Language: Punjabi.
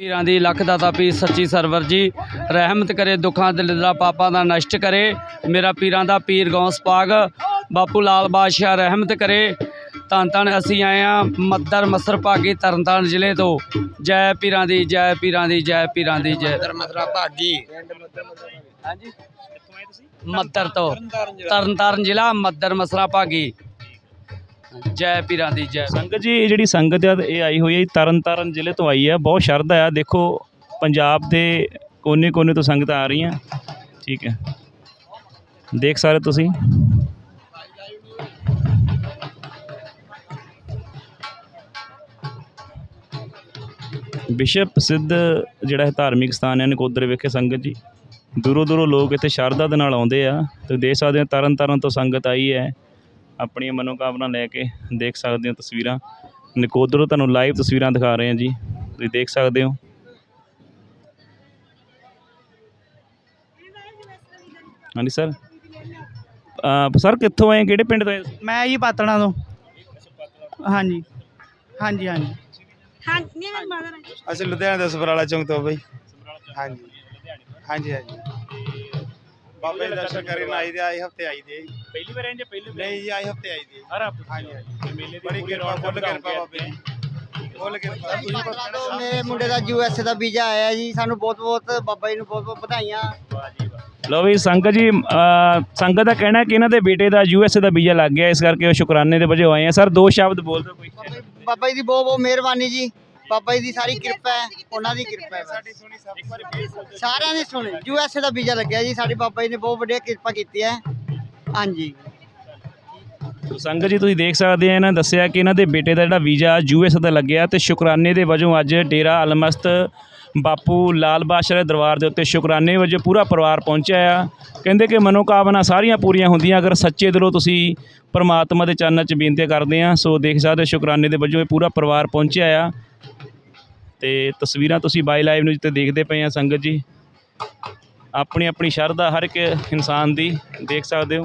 ਪੀਰਾਂ ਦੀ ਲੱਖ ਦਾਤਾ ਪੀਰ ਸੱਚੀ ਸਰਵਰ ਜੀ ਰਹਿਮਤ ਕਰੇ ਦੁੱਖਾਂ ਦਲਿਦਰਾ ਪਾਪਾਂ ਦਾ ਨਸ਼ਟ ਕਰੇ। ਮੇਰਾ ਪੀਰਾਂ ਦਾ ਪੀਰ ਗੌਸ ਪਾਗ ਬਾਪੂ ਲਾਲ ਬਾਦਸ਼ਾਹ ਰਹਿਮਤ ਕਰੇ। ਧੰਨ ਧੰਨ ਅਸੀਂ ਆਏ ਆ ਮੱਦਰ ਮਸਰ ਭਾਗੀ ਤਰਨਤਾਰਨ ਜ਼ਿਲ੍ਹੇ ਤੋਂ। ਜੈ ਪੀਰਾਂ ਦੀ ਜੈ ਪੀਰਾਂ ਦੀ ਜੈ ਪੀਰਾਂ ਦੀ ਜੈ ਮਸਰਾ ਭਾਗੀ। ਹਾਂਜੀ। ਮੱਦਰ ਤੋਂ ਤਰਨਤਾਰਨ ਜ਼ਿਲ੍ਹਾ ਮੱਦਰ ਮਸਰਾ ਭਾਗੀ। ਜੈ ਪੀਰਾਂ ਦੀ ਜੈ। ਸੰਗਤ ਜੀ, ਇਹ ਜਿਹੜੀ ਸੰਗਤ ਆ, ਇਹ ਆਈ ਹੋਈ ਹੈ ਜੀ ਤਰਨ ਤਾਰਨ ਜ਼ਿਲ੍ਹੇ ਤੋਂ ਆਈ ਹੈ ਬਹੁਤ ਸ਼ਰਧਾ ਆ। ਦੇਖੋ, ਪੰਜਾਬ ਦੇ ਕੋਨੇ ਕੋਨੇ ਤੋਂ ਸੰਗਤ ਆ ਰਹੀਆਂ। ਠੀਕ ਹੈ ਦੇਖ ਸਕਦੇ ਤੁਸੀਂ। ਵਿਸ਼ਵ ਪ੍ਰਸਿੱਧ ਜਿਹੜਾ ਹੈ ਧਾਰਮਿਕ ਸਥਾਨ ਹੈ ਨਕੋਦਰ ਵਿਖੇ ਸੰਗਤ ਜੀ। ਦੂਰੋਂ ਦੂਰੋਂ ਲੋਕ ਇੱਥੇ ਸ਼ਰਧਾ ਦੇ ਨਾਲ ਆਉਂਦੇ ਆ। ਤੇ ਦੇਖ ਸਕਦੇ ਹੋ ਤਰਨ ਤਾਰਨ ਤੋਂ ਸੰਗਤ ਆਈ ਹੈ। ਆਪਣੀਆਂ ਮਨੋਕਾਮਨਾ ਲੈ ਕੇ ਦੇਖ ਸਕਦੇ ਹੋ ਤਸਵੀਰਾਂ। ਨਕੋਦਰੋਂ ਤੁਹਾਨੂੰ ਲਾਈਵ ਤਸਵੀਰਾਂ ਦਿਖਾ ਰਹੇ ਹਾਂ ਜੀ। ਤੁਸੀਂ ਦੇਖ ਸਕਦੇ ਹੋ। ਹਾਂਜੀ ਸਰ ਸਰ ਕਿੱਥੋਂ ਆਏ? ਕਿਹੜੇ ਪਿੰਡ ਤੋਂ ਆਏ? ਮੈਂ ਜੀ ਪਾਤਣਾ ਤੋਂ। ਹਾਂਜੀ। ਹਾਂਜੀ ਹਾਂਜੀ। ਹਾਂ ਨਹੀਂ ਮੇਰੀ ਮਦਰ ਹੈ। ਅਸੀਂ ਲੁਧਿਆਣੇ ਤੋਂ ਸਬਰਾਲਾ ਚੌਂਕ ਤੋਂ ਬਈ। ਹਾਂਜੀ। ਹਾਂਜੀ ਹਾਂਜੀ। ਬਾਬੇ ਦੇ ਦਰਸ਼ਨ ਕਰਨ ਆਈ ਦੇ ਆਏ ਹਫ਼ਤੇ ਆਈ ਦੇ ਪਹਿਲੀ ਵਾਰ ਆਏ ਜਾਂ ਪਹਿਲੀ ਨਹੀਂ ਜੀ ਆਏ ਹਫ਼ਤੇ ਆਈ ਦੇ ਹਰ ਹਫ਼ਤੇ ਹਾਂਜੀ ਹਾਂਜੀ। ਮੇਲੇ ਬੜੀ ਕਿਰਪਾ ਫੁੱਲ ਕਿਰਪਾ ਬਾਬੇ ਦੀ ਫੁੱਲ ਕਿਰਪਾ। ਤੋਂ ਮੇਰੇ ਮੁੰਡੇ ਦਾ ਯੂ ਐਸ ਦਾ ਵੀਜ਼ਾ ਆਇਆ ਜੀ। ਸਾਨੂੰ ਬਹੁਤ ਬਹੁਤ ਬਾਬਾ ਜੀ ਨੂੰ ਬਹੁਤ ਬਹੁਤ ਵਧਾਈਆਂ। ਲੋ ਵੀ ਸੰਗਤ ਜੀ ਸੰਗਤ ਦਾ ਕਹਿਣਾ ਕਿ ਇਹਨਾਂ ਦੇ ਬੇਟੇ ਦਾ ਯੂ ਐਸ ਦਾ ਵੀਜ਼ਾ ਲੱਗ ਗਿਆ। ਇਸ ਕਰਕੇ ਉਹ ਸ਼ੁਕਰਾਨੇ ਦੇ ਵਜੋਂ ਆਏ ਆ। ਸਰ ਦੋ ਸ਼ਬਦ ਬੋਲ ਦਿਓ ਕੋਈ। ਬਾਬਾ ਜੀ- ਬਾਬਾ ਜੀ ਦੀ ਬਹੁਤ ਬਹੁਤ ਮਿਹਰਬਾਨੀ ਜੀ। ਬਾਬਾ ਜੀ ਦੀ ਸਾਰੀ ਕਿਰਪਾ ਹੈ ਉਹਨਾਂ ਦੀ ਕਿਰਪਾ ਹੈ ਸਾਰਿਆਂ ਨੇ ਸੁਣੀ ਯੂ ਐਸ ਦਾ ਵੀਜ਼ਾ ਲੱਗਿਆ ਜੀ ਸਾਡੇ ਬਾਬਾ ਜੀ ਨੇ ਬਹੁਤ ਵੱਡੀ ਕਿਰਪਾ ਕੀਤੀ ਹੈ। ਹਾਂਜੀ। ਸੋ ਸੰਗਤ ਜੀ ਤੁਸੀਂ ਦੇਖ ਸਕਦੇ ਆ ਇਹਨਾਂ ਦੱਸਿਆ ਕਿ ਇਹਨਾਂ ਦੇ ਬੇਟੇ ਦਾ ਜਿਹੜਾ ਵੀਜ਼ਾ ਯੂ ਐਸ ਦਾ ਲੱਗਿਆ ਤੇ ਸ਼ੁਕਰਾਨੇ ਦੇ ਵਜੋਂ ਅੱਜ ਡੇਰਾ ਅਲਮਸਤ ਬਾਪੂ ਲਾਲ ਬਾਦਸ਼ਾਹ ਦੇ ਦਰਬਾਰ ਦੇ ਉੱਤੇ ਸ਼ੁਕਰਾਨੇ ਵਜੋਂ ਪੂਰਾ ਪਰਿਵਾਰ ਪਹੁੰਚਿਆ ਆ। ਕਹਿੰਦੇ ਕਿ ਮਨੋਕਾਮਨਾ ਸਾਰੀਆਂ ਪੂਰੀਆਂ ਹੁੰਦੀਆਂ ਅਗਰ ਸੱਚੇ ਦਿਲੋਂ ਤੁਸੀਂ ਪਰਮਾਤਮਾ ਦੇ ਚਰਨਾਂ 'ਚ ਬੇਨਤੀ ਕਰਦੇ ਆ ਸੋ ਦੇਖ ਸਕਦੇ ਹੋ ਸ਼ੁਕਰਾਨੇ ਦੇ ਵਜੋਂ ਇਹ ਪੂਰਾ ਪਰਿਵਾਰ ਪਹੁੰਚਿਆ ਆ। ਤੇ ਤਸਵੀਰਾਂ ਤੁਸੀਂ ਬਾਈ ਲਾਈਵ ਨਿਊਜ਼ ਤੇ ਦੇਖਦੇ ਪਏ ਆ ਸੰਗਤ ਜੀ ਆਪਣੀ ਆਪਣੀ ਸ਼ਰਧਾ ਹਰ ਇੱਕ ਇਨਸਾਨ ਦੀ ਦੇਖ ਸਕਦੇ ਹੋ।